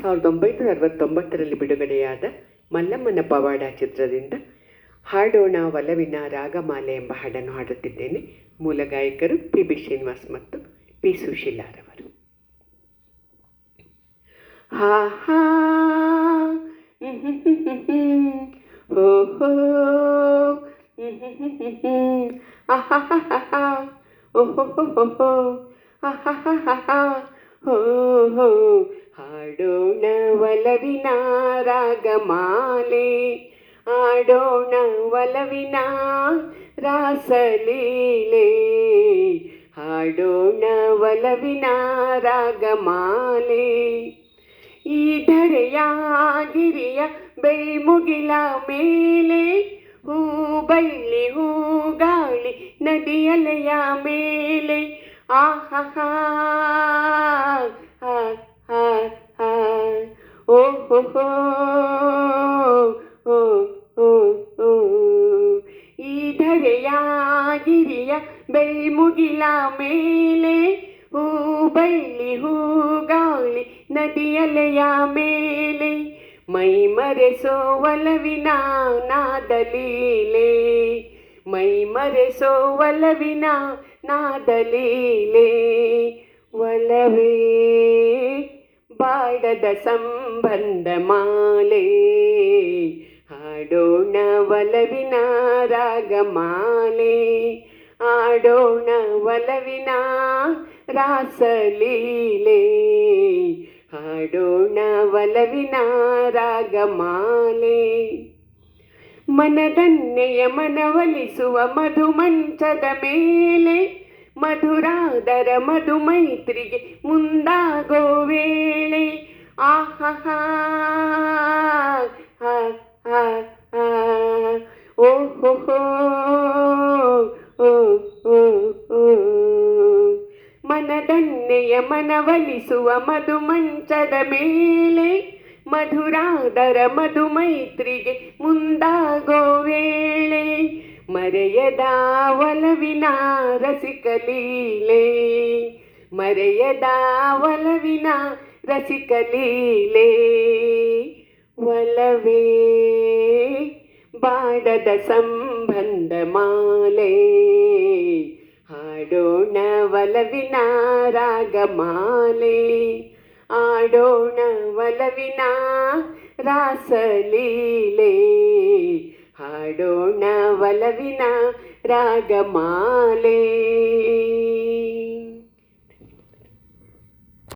ಸಾವಿರದ ಒಂಬೈನೂರ ಅರವತ್ತೊಂಬತ್ತರಲ್ಲಿ ಬಿಡುಗಡೆಯಾದ ಮಲ್ಲಮ್ಮನ ಪವಾಡ ಚಿತ್ರದಿಂದ ಹಾಡೋಣ ಒಲವಿನ ರಾಗಮಾಲೆ ಎಂಬ ಹಾಡನ್ನು ಹಾಡುತ್ತಿದ್ದೇನೆ ಮೂಲ ಗಾಯಕರು ಪಿ ಬಿ ಶ್ರೀನಿವಾಸ್ ಮತ್ತು ಪಿ ಸುಶೀಲಾರವರು ಹಾ ಹಾ, ಹೋ, ಹಾ ಹಾ ಹಾ ಹಾ, ಹೋ ಹೋ. ಹಾಡೋಣ ಒಲವಿನ ರಾಗಮಾಲೆ. ಆಡೋಣ ಒಲವಿನ ರಾಸಲೀಲೆ. ಹಾಡೋಣ ಒಲವಿನ ರಾಗಮಾಲೆ. ಈ ಧರೆಯ ಗಿರಿಯ ಬೆಳ್ಮುಗಿಲ ಮೇಲೆ, ಹೂ ಬಳ್ಳಿ, ಹೂ ಗಾಳಿ ನದಿಯಲೆಯ ಮೇಲೆ. ಆಹಾ ಈ ಧರೆಯ ಗಿರಿಯ ಬೆಳ್ಮುಗಿಲ ಮೇಲೆ ಹೂ ಬಳ್ಳಿ, ಹೂ ಗಾಳಿ ನದಿಯಲೆಯ ಮೇಲೆ ಮೈ ಮರೆಸೋ ಒಲವಿನ ನಾದಲೀಲೆ. ಮೈ ಮರೆಸೋ ಒಲವಿನ ನಾದಲೀಲೆ. ಒಲವೇ ಬಾಡದ ಸಂಬಂಧ ಮಾಲೆ. ಹಾಡೋಣ ಒಲವಿನ ರಾಗಮಾಲೆ ಆಡೋಣ ಒಲವಿನ ರಾಸಲೀಲೆ ಹಾಡೋಣ ಒಲವಿನ ರಾಗಮಾಲೆ ಮನದನ್ನೆಯ ಮನವಲಿಸುವ ಮಧುಮಂಚದ ಮೇಲೆ ಮಧುರಾದರ ಮಧು ಮೈತ್ರಿಗೆ ಮುಂದಾಗೋ ವೇಳೆ. ಆಹಾ ಓಹೋ ಮನದನ್ನೆಯ ಮನವಲಿಸುವ ಮಧುಮಂಚದ ಮೇಲೆ ಮಧುರಾದರ ಮಧು ಮೈತ್ರಿಗೆ ಮುಂದಾಗೋ ಮರೆಯದ ಒಲವಿನ ರಸಿಕಲೀಲೆ. ಮರೆಯದ ಒಲವಿನ ರಸಿಕಲೀಲೆ. ಒಲವೇ ಬಾಡದ ಸಂಬಂಧ ಮಾಲೆ. ಹಾಡೋಣ ಒಲವಿನ ರಾಗಮಾಲೆ ಆಡೋಣ ಒಲವಿನ ರಾಸಲೀಲೆ ಹಾಡೋಣ ಒಲವಿನ ರಾಗಮಾಲೆ